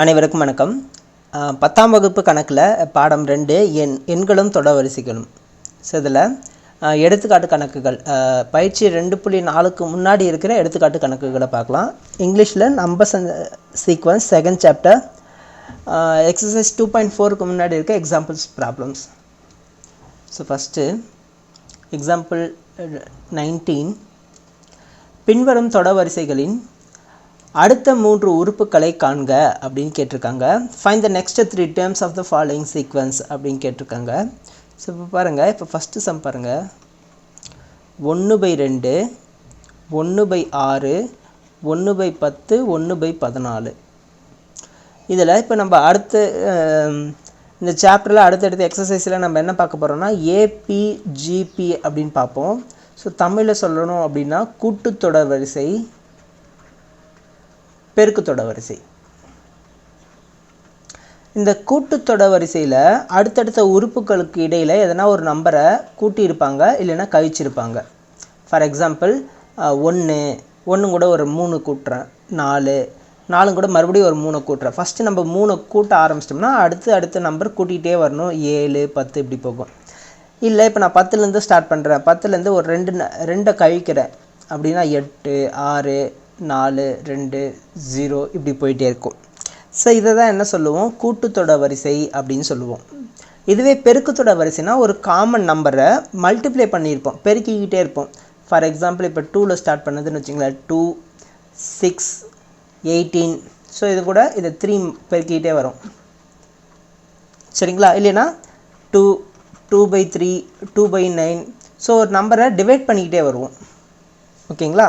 அனைவருக்கும் வணக்கம். பத்தாம் வகுப்பு கணக்கில் பாடம் ரெண்டு எண் எண்களும் தொடர்வரிசைகளும் ஸோ இதில் எடுத்துக்காட்டு கணக்குகள். பயிற்சி ரெண்டு புள்ளி நாலுக்கு முன்னாடி இருக்கிற எடுத்துக்காட்டு கணக்குகளை பார்க்கலாம். இங்கிலீஷில் numbers and sequence second chapter exercise two point ஃபோருக்கு முன்னாடி இருக்க examples problems so first example nineteen பின்வரும் தொடர்வரிசைகளின் அடுத்த மூன்று உறுப்புகளை காண்க அப்படின்னு கேட்டிருக்காங்க. Find the next three terms of the following sequence அப்படின்னு கேட்டிருக்காங்க. ஸோ இப்போ பாருங்கள் இப்போ ஃபஸ்ட்டு சம் பாருங்கள் ஒன்று பை ரெண்டு ஒன்று பை ஆறு ஒன்று பை பத்து ஒன்று பை பதினாலு. இதில் இப்போ நம்ம அடுத்த இந்த சாப்டரில் அடுத்தடுத்த எக்ஸசைஸில் நம்ம என்ன பார்க்க போகிறோம்னா ஏபிஜிபி அப்படின்னு பார்ப்போம். ஸோ தமிழில் சொல்லணும் அப்படின்னா கூட்டுத்தொடர் வரிசை பெருக்குத்தொட வரிசை. இந்த கூட்டுத்தொட வரிசையில் அடுத்தடுத்த உறுப்புகளுக்கு இடையில் எதனா ஒரு நம்பரை கூட்டியிருப்பாங்க இல்லைன்னா கழிச்சிருப்பாங்க ஃபார் எக்ஸாம்பிள் ஒன்று ஒன்று கூட ஒரு மூணு கூட்டுறேன் நாலு நாலு கூட மறுபடியும் ஒரு மூணு கூட்டுறேன். ஃபஸ்ட்டு நம்ம மூணு கூட்ட ஆரம்பிச்சிட்டோம்னா அடுத்து அடுத்த நம்பர் கூட்டிகிட்டே வரணும். ஏழு பத்து இப்படி போகும். இல்லை இப்போ நான் பத்துலேருந்து ஸ்டார்ட் பண்ணுறேன் பத்துலேருந்து ஒரு ரெண்டு ந- ரெண்டை கழிக்கிறேன் அப்படின்னா எட்டு ஆறு நாலு ரெண்டு ஜீரோ இப்படி போயிட்டே இருக்கும். ஸோ இதை தான் என்ன சொல்லுவோம்? கூட்டுத்தொட வரிசை அப்படின்னு சொல்லுவோம். இதுவே பெருக்குத்தொட வரிசைனா ஒரு காமன் நம்பரை மல்டிப்ளை பண்ணியிருப்போம். பெருக்கிக்கிட்டே இருப்போம். ஃபார் எக்ஸாம்பிள் இப்போ டூவில் ஸ்டார்ட் பண்ணதுன்னு வச்சுங்களேன் டூ சிக்ஸ் எயிட்டீன் ஸோ இது கூட இதை த்ரீ பெருக்கிக்கிட்டே வரும். சரிங்களா? இல்லைன்னா two two by three two by nine so ஒரு நம்பரை டிவைட் பண்ணிக்கிட்டே வருவோம். ஓகேங்களா?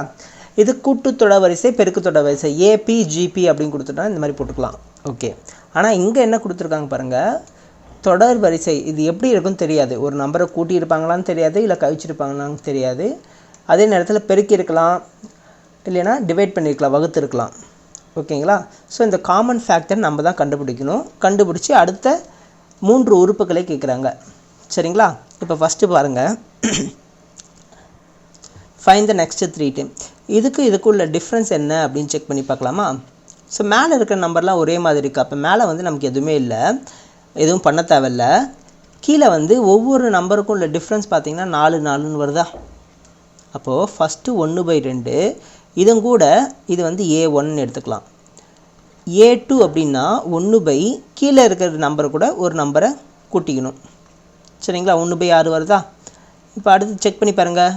இது கூட்டுத்தொடர் வரிசை பெருக்குத்தொடர் வரிசை. ஏபி ஜிபி அப்படின்னு கொடுத்துட்டா இந்த மாதிரி போட்டுக்கலாம். ஓகே ஆனால் இங்கே என்ன கொடுத்துருக்காங்க பாருங்கள் தொடர் வரிசை. இது எப்படி இருக்குன்னு தெரியாது. ஒரு நம்பரை கூட்டியிருப்பாங்களான்னு தெரியாது இல்லை கழிச்சிருப்பாங்களான்னு தெரியாது. அதே நேரத்தில் பெருக்கியிருக்கலாம் இல்லைன்னா டிவைட் பண்ணியிருக்கலாம் வகுத்திருக்கலாம். ஓகேங்களா ஸோ இந்த காமன் ஃபேக்டர் நம்ம தான் கண்டுபிடிக்கணும். கண்டுபிடிச்சி அடுத்த மூன்று உறுப்புகளை கேட்குறாங்க சரிங்களா? இப்போ ஃபஸ்ட்டு பாருங்கள் find the next three time இதுக்கு இதுக்குள்ள டிஃப்ரென்ஸ் என்ன அப்படின்னு செக் பண்ணி பார்க்கலாமா? ஸோ மேலே இருக்கிற நம்பர்லாம் ஒரே மாதிரி இருக்குது அப்போ மேலே வந்து நமக்கு எதுவுமே இல்லை. எதுவும் பண்ண தேவையில்ல. கீழே வந்து ஒவ்வொரு நம்பருக்கும் உள்ள டிஃப்ரென்ஸ் பார்த்திங்கன்னா நாலு நாலுன்னு வருதா? அப்போது ஃபஸ்ட்டு ஒன்று பை ரெண்டு. இதுவும் கூட இது வந்து ஏ ஒன்னு எடுத்துக்கலாம். ஏ டூ அப்படின்னா ஒன்று பை கீழே இருக்கிற நம்பர் கூட ஒரு நம்பரை கூட்டிக்கணும். சரிங்களா? ஒன்று பை ஆறு வருதா? இப்போ அடுத்து செக் பண்ணி பாருங்கள்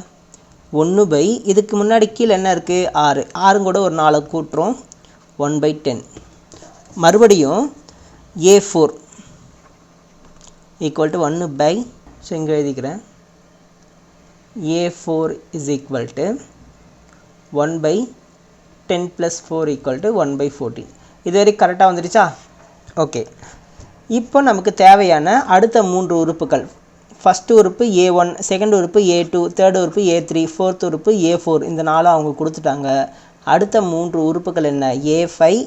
ஒன்று பை இதுக்கு முன்னாடி கீழே என்ன இருக்குது ஆறு. ஆறும் கூட ஒரு நாலு கூட்டுறோம். One by ten. மறுபடியும் ஏ ஃபோர் ஈக்குவல் டு ஒன்று பை. ஸோ இங்கே எழுதிக்கிறேன். A four is equal to one by ten plus four equal to one by fourteen இது வரைக்கும் கரெக்டாக வந்துடுச்சா ஓகே. இப்போ நமக்கு தேவையான அடுத்த மூன்று உறுப்புகள். ஃபஸ்ட்டு உறுப்பு ஏ ஒன் செகண்ட் உறுப்பு ஏ டூ தேர்ட் உறுப்பு ஏ த்ரீ ஃபோர்த் உறுப்பு ஏ ஃபோர் இந்த நாலும் அவங்க கொடுத்துட்டாங்க. அடுத்த மூன்று உறுப்புகள் என்ன? A five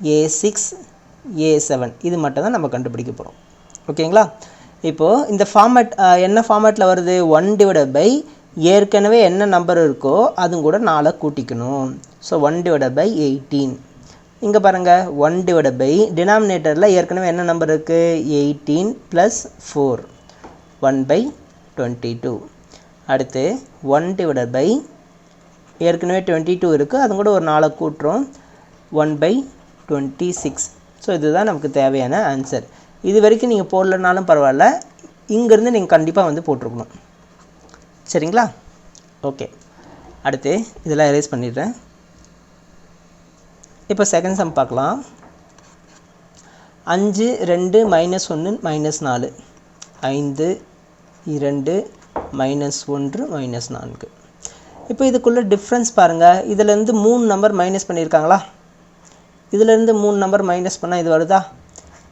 a six a seven இது மட்டும் தான் நம்ம கண்டுபிடிக்க போகிறோம் ஓகேங்களா இப்போது இந்த ஃபார்மேட் என்ன ஃபார்மேட்டில் வருது? ஒன் டிவைடட் பை ஏற்கனவே என்ன நம்பர் இருக்கோ அதுவும் கூட நாளை கூட்டிக்கணும். So one divided by eighteen இங்கே பாருங்கள் ஒன் டிவைடட் பை டினாமினேட்டரில் ஏற்கனவே என்ன நம்பர் இருக்குது eighteen plus four one by twenty two அடுத்து ஒன் டிவைடட் பை ஏற்கனவே டுவெண்ட்டி டூ இருக்குது அது கூட ஒரு நாளை கூட்டுறோம். One by twenty six so இதுதான் நமக்கு தேவையான ஆன்சர் இது வரைக்கும் நீங்கள் போடலனாலும் பரவாயில்ல. இங்கேருந்து நீங்கள் கண்டிப்பாக வந்து போட்டிருக்கணும். சரிங்களா? ஓகே அடுத்து இதெல்லாம் எரேஸ் பண்ணிடுறேன். இப்போ செகண்ட் சம் பார்க்கலாம். அஞ்சு ரெண்டு மைனஸ் ஒன்று மைனஸ் நாலு. ஐந்து இரண்டு மைனஸ் ஒன்று மைனஸ் நான்கு. இப்போ இதுக்குள்ளே டிஃப்ரென்ஸ் பாருங்கள் இதுலேருந்து மூணு நம்பர் மைனஸ் பண்ணியிருக்காங்களா? இதுலேருந்து மூணு நம்பர் மைனஸ் பண்ணால் இது வருதா?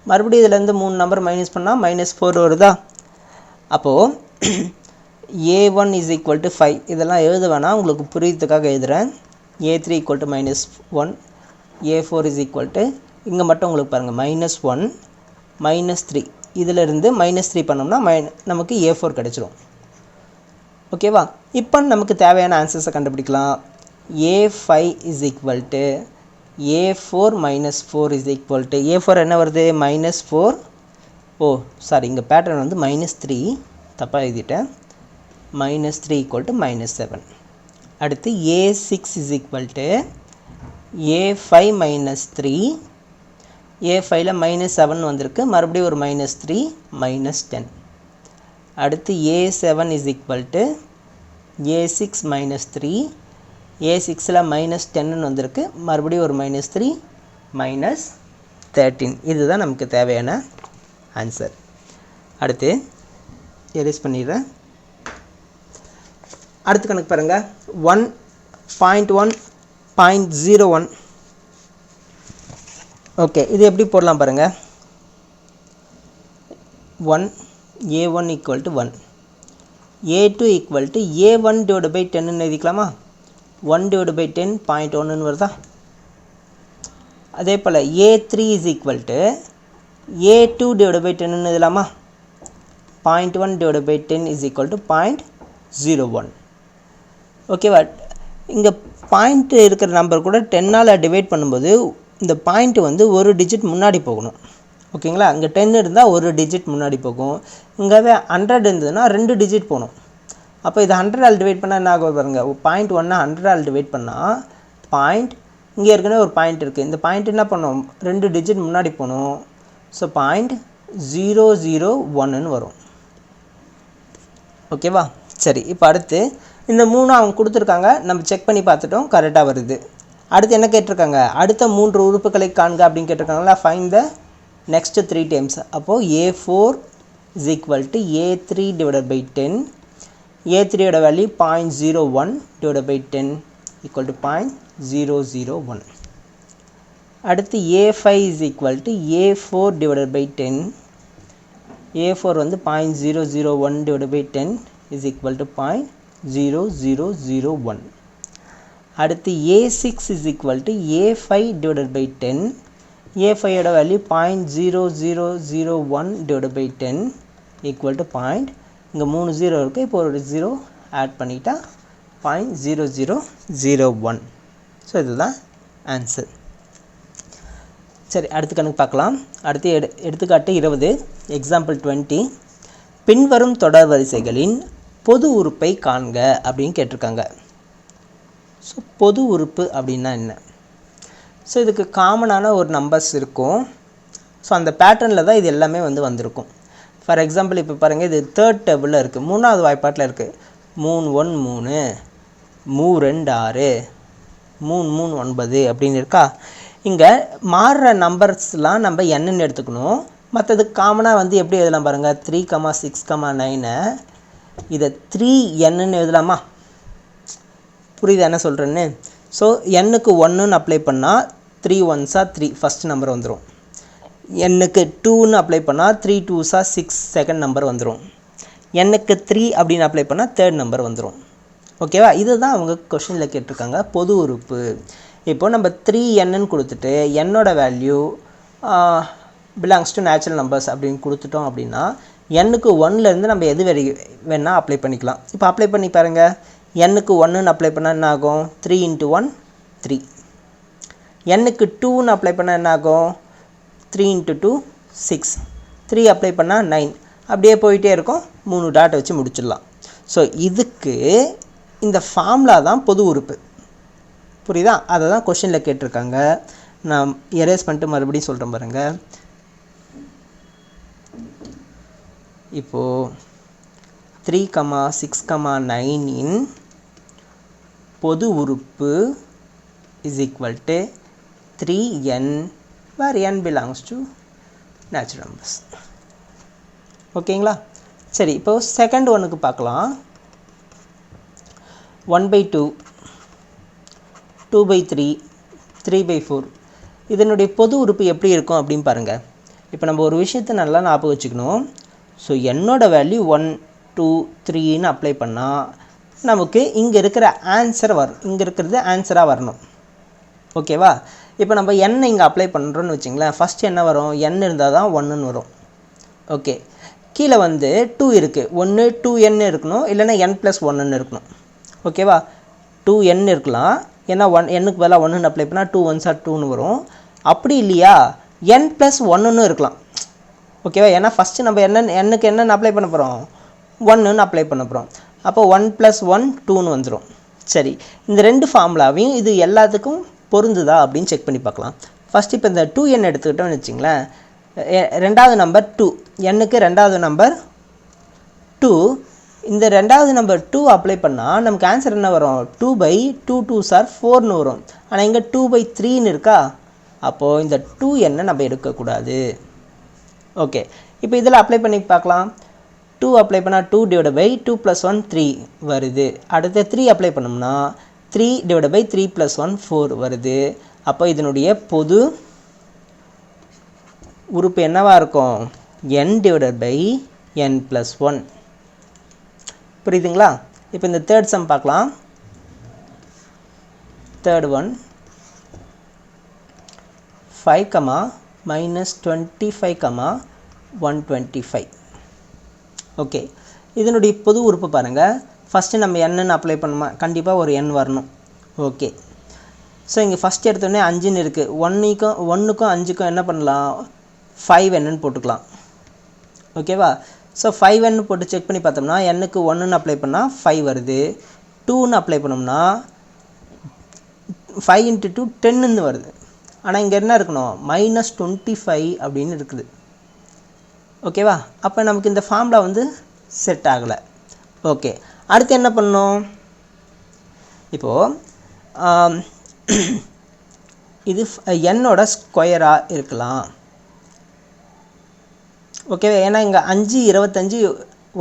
மறுபடியும் இதுலேருந்து மூணு நம்பர் மைனஸ் பண்ணால் மைனஸ் ஃபோர் வருதா? அப்போது a one is equal to five இதெல்லாம் எழுத வேணாம் உங்களுக்கு புரியுதுக்காக எழுதுகிறேன் a three equal to minus one a four is equal to இங்கே மட்டும் உங்களுக்கு பாருங்கள் மைனஸ் ஒன் மைனஸ் த்ரீ இதிலிருந்து மைனஸ் த்ரீ பண்ணோம்னா மை நமக்கு ஏ ஃபோர் கிடச்சிரும். ஓகேவா இப்போ நமக்கு தேவையான ஆன்சர்ஸை கண்டுபிடிக்கலாம். A five is equal to a four minus four is equal to a four என்ன வருது? மைனஸ் ஃபோர் ஓ சாரி இங்கே பேட்டர்ன் வந்து மைனஸ் த்ரீ தப்பாக எழுதிட்டேன். Minus three equal to minus seven அடுத்து a six is equal to a five minus three a ஃபைவ்ல minus seven வந்திருக்கு. மறுபடியும் ஒரு மைனஸ் த்ரீ மைனஸ் டென் அடுத்து a seven is equal to a six minus three a சிக்ஸில் minus டென்னு வந்திருக்கு. மறுபடியும் ஒரு மைனஸ் த்ரீ மைனஸ் தேர்ட்டீன் இதுதான் நமக்கு தேவையான ஆன்சர் அடுத்து எரேஸ் பண்ணிடுறேன். அடுத்து கணக்கு பாருங்கள் one point one point zero one okay இது எப்படி போடலாம் பாருங்கள் one a one equal to one a two equal to a one divide by ten எழுதிக்கலாமா? One divide by ten point ஒன்றுன்னு வருதா? அதே போல் a three is equal to a two divide by டென்னு எழுதலாமா? Point one divide by ten is equal to point zero one ஓகேவா இங்கே point இருக்கிற number கூட டென்னால் divide பண்ணும்போது இந்த பாயிண்ட்டு வந்து ஒரு டிஜிட் முன்னாடி போகணும். ஓகேங்களா இங்கே டென் இருந்தால் ஒரு டிஜிட் முன்னாடி போகும். இங்கே ஹண்ட்ரட் இருந்ததுன்னா ரெண்டு டிஜிட் போகணும். அப்போ இது ஹண்ட்ரட் ஆல் டிவைட் பண்ணால் என்ன ஆகும் பாருங்க? பாயிண்ட் ஒன்று ஹண்ட்ரட் ஆல் டிவைட் பண்ணால் பாயிண்ட் இங்கே ஏற்கனவே ஒரு பாயிண்ட் இருக்குது இந்த பாயிண்ட் என்ன பண்ணோம்? ரெண்டு டிஜிட் முன்னாடி போகணும். ஸோ பாயிண்ட் ஜீரோ ஜீரோ ஒன்றுன்னு வரும். ஓகேவா சரி இப்போ அடுத்து இந்த மூணு அவங்க கொடுத்துருக்காங்க. நம்ம செக் பண்ணி பார்த்துட்டோம். கரெக்டாக வருது. அடுத்து என்ன கேட்டிருக்காங்க? அடுத்த மூன்று உறுப்புகளை காண்க அப்படின்னு கேட்டிருக்காங்களா? Find the next three times அப்போது a four is equal to a three divided by ten a த்ரீயோட value point zero one divide by ten equal to point zero zero one அடுத்து a five is equal to a four divided by ten a four வந்து point zero zero one divide by ten is equal to point zero zero zero one அடுத்து a six is equal to a five divided by ten a ஃபைவோட value point zero zero zero one divide by ten equal to point இங்கே மூணு zero இருக்குது இப்போ ஒரு zero add பண்ணிட்டா point zero zero zero one so இதுதான் answer சரி அடுத்து கணக்கு பார்க்கலாம். அடுத்து எடு எடுத்துக்காட்டு இருபது எக்ஸாம்பிள் டுவெண்ட்டி பின்வரும் தொடர் வரிசைகளின் பொது உறுப்பை காண்க அப்படின்னு கேட்டிருக்காங்க. ஸோ பொது உறுப்பு அப்படின்னா என்ன? ஸோ இதுக்கு காமனான ஒரு நம்பர்ஸ் இருக்கும். ஸோ அந்த பேட்டர்னில் தான் இது எல்லாமே வந்து வந்திருக்கும். ஃபார் எக்ஸாம்பிள் இப்போ பாருங்கள் இது தேர்ட் டேபிளில் இருக்குது மூணாவது வாய்ப்பாட்டில் இருக்குது மூணு ஒன் மூணு மூ ரெண்டு ஆறு மூணு மூணு ஒன்பது அப்படின்னு இருக்கா? இங்கே மாறுற நம்பர்ஸ்லாம் நம்ம என்னன்னு எடுத்துக்கணும். மற்றது காமனாக வந்து எப்படி எழுதலாம் பாருங்கள் த்ரீ கமா சிக்ஸ் கமா நைனை இதை த்ரீ என்னன்னு எழுதலாமா? புரியுது என்ன சொல்கிறேன்னு ஸோ எண்ணுக்கு ஒன்றுன்னு அப்ளை பண்ணால் த்ரீ ஒன்ஸாக த்ரீ ஃபஸ்ட் நம்பர் வந்துடும் எண்ணுக்கு டூன்னு அப்ளை பண்ணால் த்ரீ டூஸாக சிக்ஸ் செகண்ட் நம்பர் வந்துடும் எண்ணுக்கு த்ரீ அப்படின்னு அப்ளை பண்ணால் தேர்ட் நம்பர் வந்துடும் ஓகேவா இதுதான் அவங்க கொஷினில் கேட்டிருக்காங்க. பொது உறுப்பு. இப்போ நம்ம த்ரீ என்னன்னு கொடுத்துட்டு என்னோட value belongs to natural numbers அப்படின்னு கொடுத்துட்டோம் அப்படின்னா எண்ணுக்கு ஒன்லேருந்து நம்ம எது வரை வேணால் அப்ளை பண்ணிக்கலாம். இப்போ அப்ளை பண்ணி பாருங்கள் எண்ணுக்கு ஒன்றுன்னு அப்ளை பண்ணால் என்ன ஆகும்? த்ரீ இன்ட்டு ஒன் த்ரீ எண்ணுக்கு டூன்னு அப்ளை பண்ணால் என்ன ஆகும்? Three into two six three apply பண்ணால் நைன் அப்படியே போயிட்டே இருக்கும். மூணு டாட்டை வச்சு முடிச்சிடலாம். ஸோ இதுக்கு இந்த ஃபார்முலா தான் பொது உறுப்பு. புரியுதா? அதை தான் கொஷினில் கேட்டிருக்காங்க. நான் எரேஸ் பண்ணிட்டு மறுபடியும் சொல்கிறேன் பாருங்கள் இப்போது த்ரீ கமா சிக்ஸ் கமா நைனின் பொது உறுப்பு is equal to three n where n belongs to natural numbers ஓகேங்களா சரி இப்போ செகண்ட் ஒன்றுக்கு பார்க்கலாம். One by two two by three three by four இதனுடைய பொது உறுப்பு எப்படி இருக்கும் அப்படின்னு பாருங்கள் இப்போ நம்ம ஒரு விஷயத்தை நல்லா ஞாபகம் வச்சுக்கணும். ஸோ என்னோடய வேல்யூ ஒன் டூ த்ரீன்னு அப்ளை பண்ணால் நமக்கு இங்கே இருக்கிற ஆன்சர் வரும். இங்கே இருக்கிறது ஆன்சராக வரணும். ஓகேவா இப்போ நம்ம எண்ணை இங்கே அப்ளை பண்ணுறோன்னு வச்சிங்களேன். ஃபஸ்ட் என்ன வரும்? எண் இருந்தால் தான் ஒன்றுன்னு வரும். ஓகே கீழே வந்து டூ இருக்குது ஒன்று டூ என் இருக்கணும். இல்லைன்னா என் ப்ளஸ் ஒன்றுன்னு இருக்கணும். ஓகேவா டூ என் இருக்கலாம். ஏன்னா ஒன் எண்ணுக்கு பதிலாக ஒன்றுன்னு அப்ளை பண்ணால் டூ ஒன்ஸ் ஆர் டூன்னு வரும். அப்படி இல்லையா? என் ப்ளஸ் ஒன்றுன்னு இருக்கலாம். ஓகேவா ஏன்னா ஃபஸ்ட்டு நம்ம என்ன எண்ணுக்கு என்னென்னு அப்ளை பண்ண போகிறோம் ஒன்றுன்னு அப்ளை பண்ண போகிறோம் அப்போ ஒன் ப்ளஸ் ஒன் டூன்னு வந்துடும் சரி இந்த ரெண்டு ஃபார்முலாவையும் இது எல்லாத்துக்கும் பொருந்துதா அப்படின்னு செக் பண்ணி பார்க்கலாம். ஃபஸ்ட் இப்போ இந்த டூ என் எடுத்துக்கிட்டோம்னு வச்சிங்களேன் ரெண்டாவது நம்பர் டூ எண்ணுக்கு ரெண்டாவது நம்பர் டூ இந்த ரெண்டாவது நம்பர் டூ அப்ளை பண்ணால் நமக்கு ஆன்சர் என்ன வரும்? Two by two two sir ஃபோர்னு வரும். ஆனால் இங்கே டூ பை த்ரீன்னு இருக்கா? அப்போது இந்த டூ என்ன நம்ம எடுக்கக்கூடாது. ஓகே இப்போ இதில் அப்ளை பண்ணி பார்க்கலாம். டூ அப்ளை பண்ணால் two divide by two plus one three வருது. அடுத்து த்ரீ அப்ளை பண்ணோம்னா three divide by three plus one four வருது. அப்போ இதனுடைய பொது உறுப்பு என்னவா இருக்கும்? n divided by n plus one புரியுதுங்களா? இப்போ இந்த தேர்ட் சம் பார்க்கலாம். Third one five comma minus twenty five comma one twenty five okay இதனுடைய பொது உறுப்பு பாருங்கள் ஃபஸ்ட்டு நம்ம என்னன்னு அப்ளை பண்ணுமா? கண்டிப்பாக ஒரு எண் வரணும். ஓகே ஸோ இங்கே ஃபஸ்ட் எடுத்தோடனே அஞ்சுன்னு இருக்குது ஒன்றுக்கும் ஒன்றுக்கும் அஞ்சுக்கும் என்ன பண்ணலாம்? ஃபைவ் என்னன்னு போட்டுக்கலாம். ஓகேவா ஸோ ஃபைவ் என்னு போட்டு செக் பண்ணி பார்த்தோம்னா எண்ணுக்கு ஒன்றுன்னு அப்ளை பண்ணால் ஃபைவ் வருது. டூன்னு அப்ளை பண்ணோம்னா ஃபைவ் இன்ட்டு டூ டென்னுன்னு வருது. ஆனால் இங்கே என்ன இருக்கணும்? மைனஸ் டுவெண்ட்டி ஃபைவ் அப்படின்னு இருக்குது. ஓகேவா அப்போ நமக்கு இந்த ஃபார்முலா வந்து செட் ஆகலை. ஓகே அடுத்து என்ன பண்ணோம் இப்போது இது என்னோட ஸ்கொயராக இருக்கலாம். ஓகேவா ஏன்னா இங்கே அஞ்சு இருபத்தஞ்சி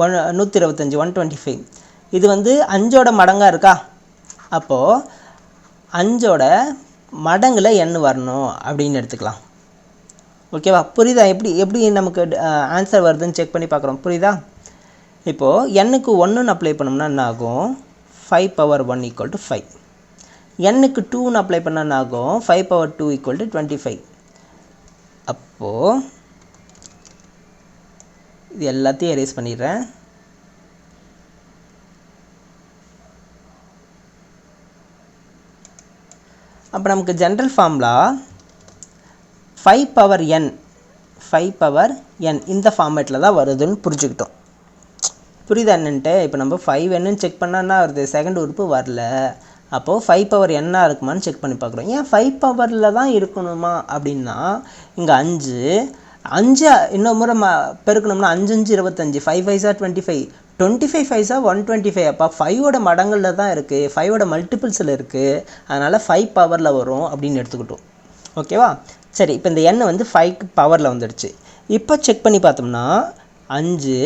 ஒன் நூற்றி இருபத்தஞ்சி ஒன் டுவெண்ட்டி ஃபைவ் இது வந்து அஞ்சோட மடங்காக இருக்கா? அப்போது அஞ்சோட மடங்கில் எண் வரணும் அப்படின்னு எடுத்துக்கலாம். ஓகேவா புரியுதா? எப்படி எப்படி நமக்கு ஆன்சர் வருதுன்னு செக் பண்ணி பார்க்குறோம். புரியுதா? இப்போது எண்ணுக்கு ஒன்றுன்னு அப்ளை பண்ணோம்னா என்ன ஆகும்? Five power one equal to five எண்ணுக்கு டூன்னு அப்ளை பண்ணால் என்ன ஆகும்? Five power two equal to twenty five அப்போது இது எல்லாத்தையும் எரேஸ் பண்ணிடுறேன். அப்போ நமக்கு general formula five power n five power n இந்த ஃபார்மேட்டில் தான் வருதுன்னு புரிஞ்சுக்கிட்டோம். புரியுதா என்னன்ட்டு? இப்போ நம்ம ஃபைவ் என்னன்னு செக் பண்ணால் என்ன வருது செகண்ட் உறுப்பு வரல. அப்போது ஃபைவ் பவர் என்ன இருக்குமான்னு செக் பண்ணி பார்க்குறோம். ஏன் ஃபைவ் பவரில் தான் இருக்கணுமா? அப்படின்னா இங்கே அஞ்சு. அஞ்சு இன்னொரு முறை ம பெருக்கணும்னா அஞ்சு அஞ்சு இருபத்தஞ்சு. ஃபைவ் ஃபைவ்ஸாக டுவெண்ட்டி ஃபைவ் டுவெண்ட்டி ஃபைவ் ஃபைவ்ஸா ஒன் டுவெண்ட்டி ஃபைவ் அப்போ ஃபைவோட மடங்களில் தான் இருக்குது ஃபைவோட மல்டிபிள்ஸில் இருக்குது அதனால் ஃபைவ் பவரில் வரும் அப்படின்னு எடுத்துக்கிட்டோம். ஓகேவா சரி இப்போ இந்த எண்ணெய் வந்து ஃபைவ் பவரில் வந்துடுச்சு. இப்போ செக் பண்ணி பார்த்தோம்னா அஞ்சு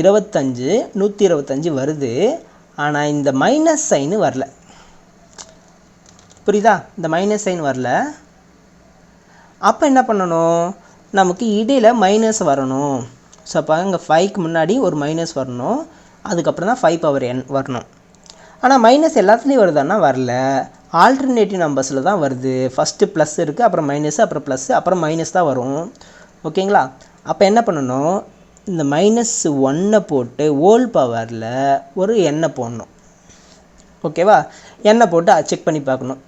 இருபத்தஞ்சு நூற்றி இருபத்தஞ்சு வருது. ஆனால் இந்த மைனஸ் சைனு வரல. புரியுதா? இந்த மைனஸ் சைன் வரல. அப்போ என்ன பண்ணணும்? நமக்கு இடையில் மைனஸ் வரணும். ஸோ அப்போ இங்கே ஃபைவ்க்கு முன்னாடி ஒரு மைனஸ் வரணும். அதுக்கப்புறம் தான் ஃபைவ் பவர் என் வரணும். ஆனால் மைனஸ் எல்லாத்துலேயும் வருதான்னா வரல. ஆல்டர்னேட்டிவ் நம்பர்ஸில் தான் வருது. ஃபஸ்ட்டு ப்ளஸ் இருக்குது அப்புறம் மைனஸ் அப்புறம் ப்ளஸ் அப்புறம் மைனஸ் தான் வரும். ஓகேங்களா அப்போ என்ன பண்ணணும்? இந்த மைனஸ் ஒன்னை போட்டு ஓல் பவரில் ஒரு எண்ணெய் போடணும். ஓகேவா எண்ணெய் போட்டு செக் பண்ணி பார்க்கணும்.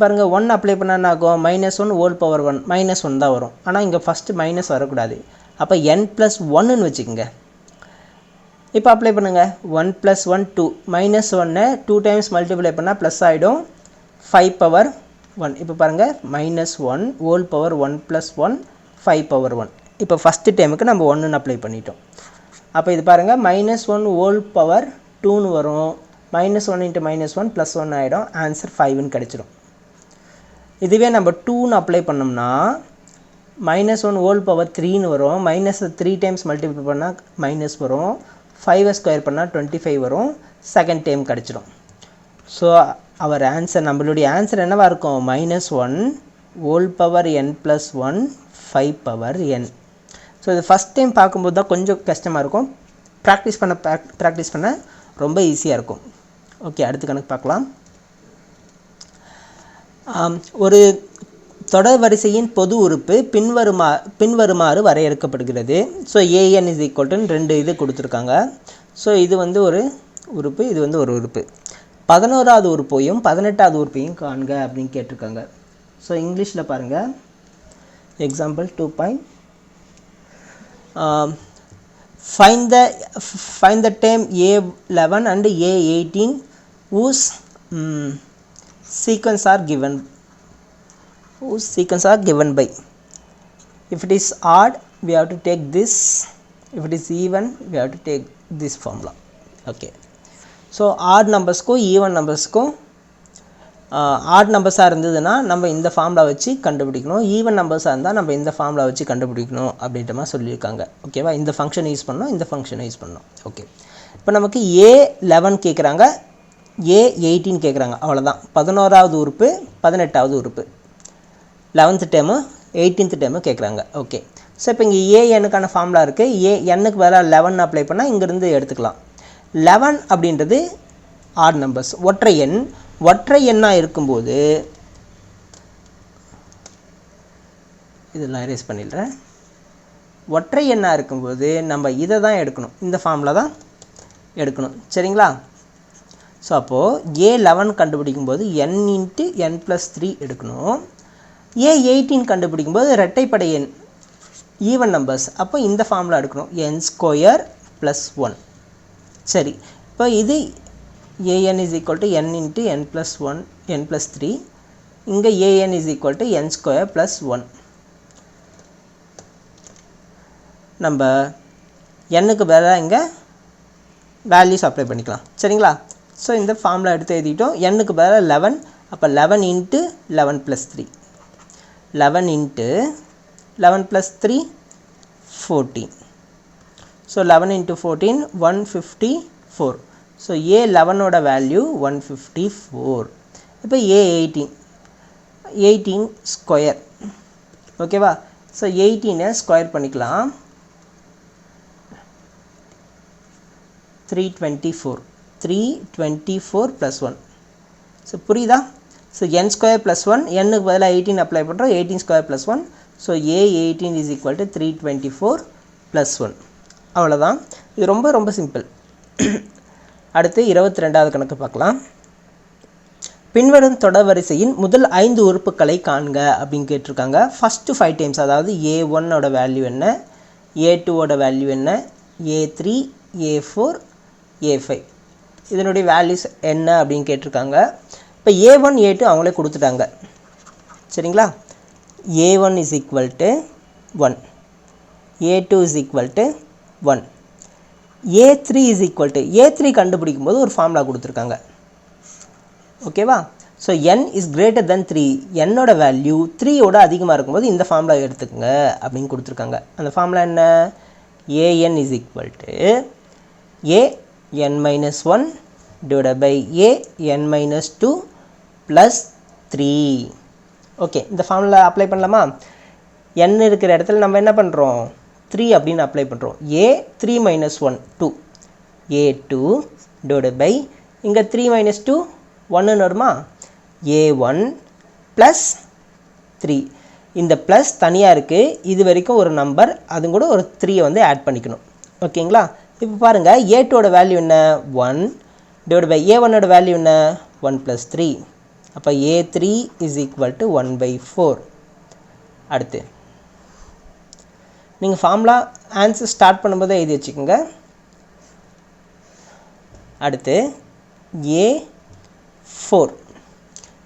பாருங்கள் ஒன் அப்ளை பண்ணால் என்ன ஆகும்? Minus one whole power one minus one தான் வரும். ஆனால் இங்கே ஃபஸ்ட்டு மைனஸ் வரக்கூடாது. அப்போ என் ப்ளஸ் ஒன்னுன்னு வச்சுக்கோங்க. இப்போ அப்ளை பண்ணுங்கள் one plus one two minus ஒன்னை டூ டைம்ஸ் மல்டிப்ளை பண்ணால் ப்ளஸ் ஆகிடும் ஃபைவ் பவர் ஒன் இப்போ பாருங்கள் minus one whole power one plus one five power one இப்போ ஃபஸ்ட்டு டைமுக்கு நம்ம ஒன்றுன்னு அப்ளை பண்ணிட்டோம். அப்போ இது பாருங்கள் மைனஸ் ஒன் ஓல் பவர் டூன்னு வரும். Minus one into minus one plus one ஆகிடும் ஆன்சர் ஃபைவ்னு கிடச்சிடும் இதுவே நம்ம டூன்னு அப்ளை பண்ணோம்னா மைனஸ் ஒன் ஓல் பவர் த்ரீன்னு வரும். மைனஸ் த்ரீ டைம்ஸ் மல்டிபிள் பண்ணால் மைனஸ் வரும். ஃபைவை ஸ்கொயர் பண்ணால் டுவெண்ட்டி ஃபைவ் வரும். செகண்ட் டைம் கிடச்சிடும் ஸோ அவர் ஆன்சர் நம்மளுடைய ஆன்சர் என்னவாக இருக்கும்? Minus one whole power n plus one five power n so இது ஃபஸ்ட் டைம் பார்க்கும்போது தான் கொஞ்சம் கஷ்டமாக இருக்கும். ப்ராக்டிஸ் பண்ண ப்ராக்டிஸ் பண்ண ரொம்ப ஈஸியாக இருக்கும். ஓகே அடுத்த கணக்கு பார்க்கலாம். ஒரு தொடர் வரிசையின் பொது உறுப்பு பின்வருமா பின்வருமாறு வரையறுக்கப்படுகிறது. ஸோ ஏஎன் இஸ் ஈக்குவல்ட்டுன்னு ரெண்டு இது கொடுத்துருக்காங்க. ஸோ இது வந்து ஒரு உறுப்பு இது வந்து ஒரு உறுப்பு. பதினோராவது உறுப்பையும் பதினெட்டாவது உறுப்பையும் காண்க அப்படின்னு கேட்டிருக்காங்க ஸோ இங்கிலீஷில் பாருங்கள் example two point find the find the term a11 and a18 whose um, sequence are given whose sequence are given by if it is odd we have to take this if it is even we have to take this formula okay so odd நம்பர்ஸ்க்கும் even நம்பர்ஸ்க்கும் odd நம்பர்ஸாக இருந்ததுன்னா நம்ம இந்த ஃபார்மில் வச்சு கண்டுபிடிக்கணும். Even நம்பர்ஸாக இருந்தால் நம்ம இந்த ஃபார்மில் வச்சு கண்டுபிடிக்கணும் அப்படின்ற மாதிரி சொல்லியிருக்காங்க. ஓகேவா இந்த ஃபங்க்ஷன் யூஸ் பண்ணோம் இந்த ஃபங்க்ஷனை யூஸ் பண்ணோம். ஓகே இப்போ நமக்கு ஏ லெவன் கேட்குறாங்க ஏ எயிட்டீன் கேட்குறாங்க அவ்வளோதான் பதினோராவது உறுப்பு பதினெட்டாவது உறுப்பு. லெவன்த்து டேமு எயிட்டீன்த் டேமு கேட்குறாங்க ஓகே ஸோ இப்போ இங்கே ஏ எண்ணுக்கான ஃபார்முலா இருக்குது ஏ எண்ணுக்கு பதிலாக லெவன் அப்ளை பண்ணால் இங்கேருந்து எடுத்துக்கலாம். லெவன் அப்படின்றது ஆட் நம்பர்ஸ் ஒற்றை எண். ஒற்றை எண்ணாக இருக்கும்போது இதெல்லாம் எரேஸ் பண்ணிடுறேன். ஒற்றை எண்ணாக இருக்கும்போது நம்ம இதை தான் எடுக்கணும். இந்த ஃபார்மில் தான் எடுக்கணும். சரிங்களா? ஸோ அப்போது ஏ லெவன் கண்டுபிடிக்கும் போது n into n plus three எடுக்கணும். ஏ எயிட்டீன் கண்டுபிடிக்கும் போது ரெட்டைப்படை எண் ஈவன் நம்பர்ஸ் அப்போ இந்த ஃபார்மில் எடுக்கணும். என் ஸ்கொயர் ப்ளஸ் ஒன் சரி இப்போ இது a n is equal to n into n plus one n plus three இங்கே a n is equal to n square plus one நம்ம எண்ணுக்கு பதிலாக இங்கே வேல்யூஸ் அப்ளை பண்ணிக்கலாம். சரிங்களா? ஸோ இந்த ஃபார்மில் எடுத்து எழுதிட்டோம். எண்ணுக்கு பதிலாக லெவன் அப்போ eleven into eleven plus three eleven into eleven plus three fourteen so eleven into fourteen one fifty four so a லெவனோட value one fifty four இப்போ ஏ எயிட்டீன் எயிட்டீன் ஸ்கொயர் ஓகேவா ஸோ எயிட்டீனை ஸ்கொயர் பண்ணிக்கலாம் three twenty four three twenty four plus one so புரியுதா? So n square plus one என்னுக்கு பதிலாக eighteen apply பண்ணுறோம் eighteen square plus one so a eighteen is equal to three twenty four plus one அவ்வளோதான் இது ரொம்ப ரொம்ப simple அடுத்து இருபத்தி ரெண்டாவது கணக்கு பார்க்கலாம். பின்வரும் தொடர்வரிசையின் முதல் ஐந்து உறுப்புகளை காண்க அப்படின்னு கேட்டிருக்காங்க. ஃபஸ்ட்டு ஃபைவ் டைம்ஸ் அதாவது ஏ ஒன்னோட வேல்யூ என்ன? ஏ டூவோட வேல்யூ என்ன? A three a four a five இதனுடைய வேல்யூஸ் என்ன அப்படின்னு கேட்டிருக்காங்க. இப்போ ஏ ஒன் ஏ டூ அவங்களே கொடுத்துட்டாங்க. சரிங்களா? A one is equal to one a two is equal to one a three is equal to a three கண்டுபிடிக்கும் போது ஒரு ஃபார்முலா கொடுத்துருக்காங்க. ஓகேவா so n is greater than three என்னோட வேல்யூ த்ரீயோட அதிகமாக இருக்கும்போது இந்த ஃபார்முலா எடுத்துக்கங்க அப்படின்னு கொடுத்துருக்காங்க. அந்த ஃபார்முலா என்ன? A n is equal to a n minus one divide by a n minus two plus three okay இந்த ஃபார்முலா அப்ளை பண்ணலாமா? என் இருக்கிற இடத்துல நம்ம என்ன பண்ணுறோம் த்ரீ அப்படின்னு அப்ளை பண்ணுறோம் a three minus one two a two divide by இங்கே த்ரீ மைனஸ் டூ ஒன்றுன்னு வருமா? ஏ ஒன் ப்ளஸ் த்ரீ இந்த ப்ளஸ் தனியாக இருக்குது இது வரைக்கும் ஒரு நம்பர் அது கூட ஒரு த்ரீயை வந்து ஆட் பண்ணிக்கணும். ஓகேங்களா இப்போ பாருங்கள் ஏ டூவோட வேல்யூ என்ன? ஒன் டிவைட் பை ஏ ஒன்னோட வேல்யூ என்ன? ஒன் ப்ளஸ் த்ரீ அப்போ a three is equal to one by four அடுத்து. நீங்கள் ஃபார்முலா ஆன்சர் ஸ்டார்ட் பண்ணும்போதே எழுதி வச்சுக்கோங்க. அடுத்து ஏ ஃபோர்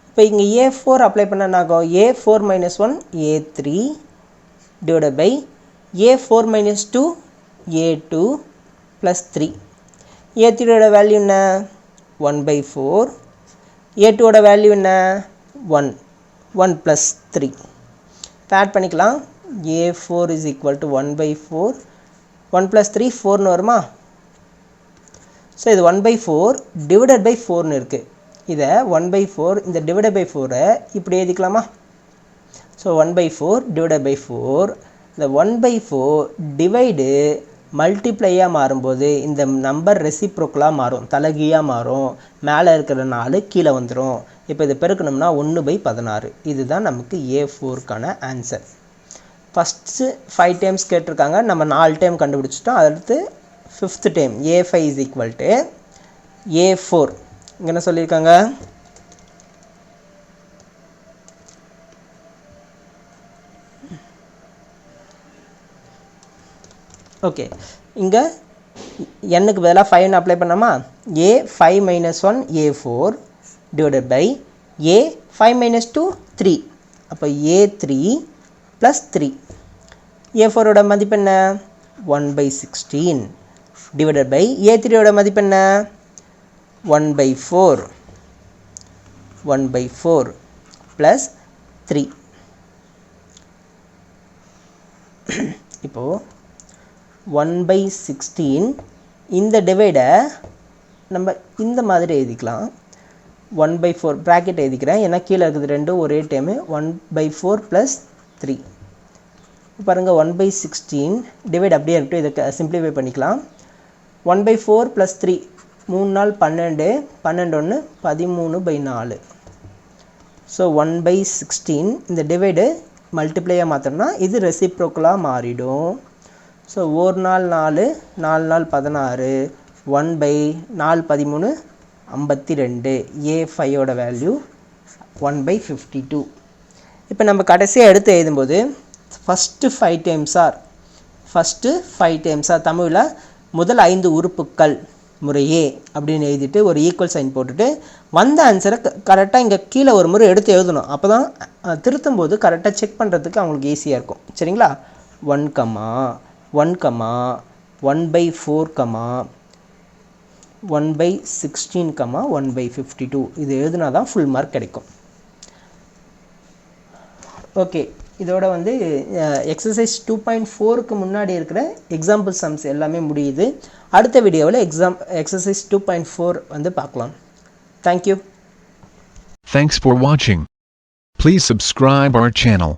இப்போ இங்கே ஏ ஃபோர் அப்ளை பண்ண என்ன ஆகும்? A four minus one a three divide by a four minus two a two plus three a த்ரீயோட வேல்யூ என்ன? ஒன் பை ஃபோர் ஏ டூவோட வேல்யூ என்ன? ஒன் ஒன் ப்ளஸ் த்ரீ இப்போ ஆட் பண்ணிக்கலாம். A four is equal to one by four one plus three ஃபோர்னு வருமா? So இது one by four divided by ஃபோர்னு இருக்குது இதை ஒன் பை ஃபோர் இந்த டிவைடட் பை ஃபோரை இப்படி எழுதிக்கலாமா? So one by four divided by four இந்த ஒன் பை ஃபோர் டிவைடு மல்டிப்ளையாக மாறும்போது இந்த நம்பர் ரெசிப்ரோக்கலாக மாறும். தலகியாக மாறும். மேலே இருக்கிற நாலு கீழே வந்துடும் இப்போ இதை பெருக்கணும்னா ஒன்று பை பதினாறு. இதுதான் நமக்கு ஏ ஃபோருக்கான ஆன்சர் ஃபஸ்ட்டு ஃபைவ் டைம்ஸ் கேட்டிருக்காங்க. நம்ம நாலு டைம் கண்டுபிடிச்சிட்டோம். அடுத்து fifth time a five is equal to a four இங்கே என்ன சொல்லியிருக்காங்க? ஓகே இங்கே எண்ணுக்கு பதிலாக ஃபைவ்னு apply பண்ணாமா a five minus one a four divided by a five minus two three அப்போ a three plus three a ஃபோரோட மதிப்பு என்ன? One by sixteen divided by a த்ரீயோட மதிப்பு என்ன? One by four one by four plus three இப்போது one by sixteen இந்த டிவைடை நம்ம இந்த மாதிரி எழுதிக்கலாம். ஒன் பை ஃபோர் ப்ராக்கெட் எழுதிக்கிறேன். ஏன்னா கீழே இருக்குது ரெண்டும் ஒரே time one by four plus three பாருங்கள் ஒன் பை சிக்ஸ்டீன் டிவைட் அப்படியே இருக்கட்டும். இதை சிம்பிளிஃபை பண்ணிக்கலாம். One by four plus three மூணு நாள் பன்னெண்டு பன்னெண்டு ஒன்று பதிமூணு பை நாலு. ஸோ ஒன் பை சிக்ஸ்டீன் இந்த டிவைடு மல்டிப்ளையாக மாற்றோம்னா இது ரெசிப்ரோக்கலாக மாறிடும். ஸோ ஒரு நாள் நாலு நாலு நாள் பதினாறு ஒன் பை நாலு பதிமூணு ஐம்பத்தி ரெண்டு a ஃபைவோட value one by fifty two இப்போ நம்ம கடைசியாக எடுத்து எழுதும்போது first five times r. First five times r தமிழில் முதல் ஐந்து உறுப்புக்கள் முறையே அப்படின்னு எழுதிட்டு ஒரு ஈக்குவல் சைன் போட்டுட்டு வந்த ஆன்சரை கரெக்டாக இங்கே கீழே ஒரு முறை எடுத்து எழுதணும். அப்போ தான் திருத்தும் போது கரெக்டாக செக் பண்ணுறதுக்கு அவங்களுக்கு ஈஸியாக இருக்கும். சரிங்களா? One comma one comma one by four comma one by sixteen comma one by fifty two இது எழுதுனா தான் ஃபுல் மார்க் கிடைக்கும். ஓகே இதோட வந்து எக்ஸசைஸ் டூ பாயிண்ட் ஃபோருக்கு முன்னாடி இருக்கிற எக்ஸாம்பிள் சம்ஸ் எல்லாமே முடியுது. அடுத்த வீடியோவில் exam exercise two point four வந்து பார்க்கலாம். தேங்க்யூ தேங்க்ஸ் ஃபார் வாட்சிங் ப்ளீஸ் சப்ஸ்கிரைப் அவர் சேனல்